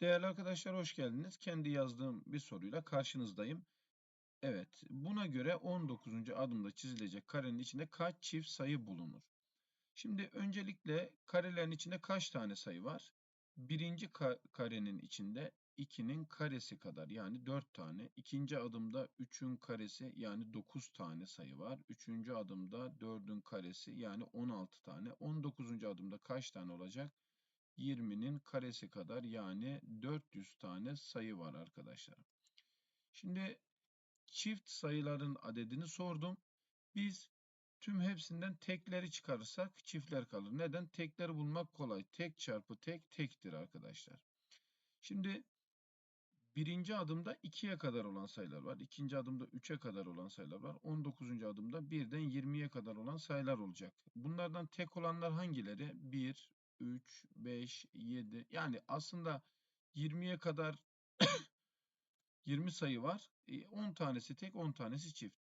Değerli arkadaşlar hoş geldiniz. Kendi yazdığım bir soruyla karşınızdayım. Evet, buna göre 19. adımda çizilecek karenin içinde kaç çift sayı bulunur? Şimdi öncelikle karelerin içinde kaç tane sayı var? Birinci ka- karenin içinde 2'nin karesi kadar yani 4 tane. İkinci adımda 3'ün karesi yani 9 tane sayı var. Üçüncü adımda 4'ün karesi yani 16 tane. 19. adımda kaç tane olacak? 20'nin karesi kadar yani 400 tane sayı var arkadaşlar. Şimdi çift sayıların adedini sordum. Biz tüm hepsinden tekleri çıkarırsak çiftler kalır. Neden? Tekleri bulmak kolay. Tek çarpı tek tektir arkadaşlar. Şimdi birinci adımda 2'ye kadar olan sayılar var. İkinci adımda 3'e kadar olan sayılar var. 19. adımda 1'den 20'ye kadar olan sayılar olacak. Bunlardan tek olanlar hangileri? 1, 3, 5, 7. Yani aslında 20'ye kadar 20 sayı var. 10 tanesi tek, 10 tanesi çift.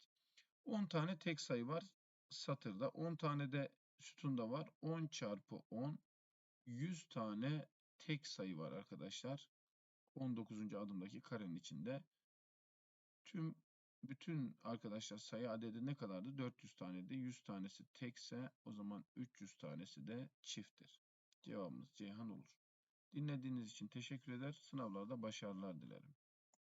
10 tane tek sayı var satırda. 10 tane de sütunda var. 10 çarpı 10 100 tane tek sayı var arkadaşlar. 19. adımdaki karenin içinde. Tüm bütün arkadaşlar sayı adedi ne kadardı? 400 taneydi. 100 tanesi tekse o zaman 300 tanesi de çifttir. Cevabımız Ceyhan olur. Dinlediğiniz için teşekkür eder. Sınavlarda başarılar dilerim.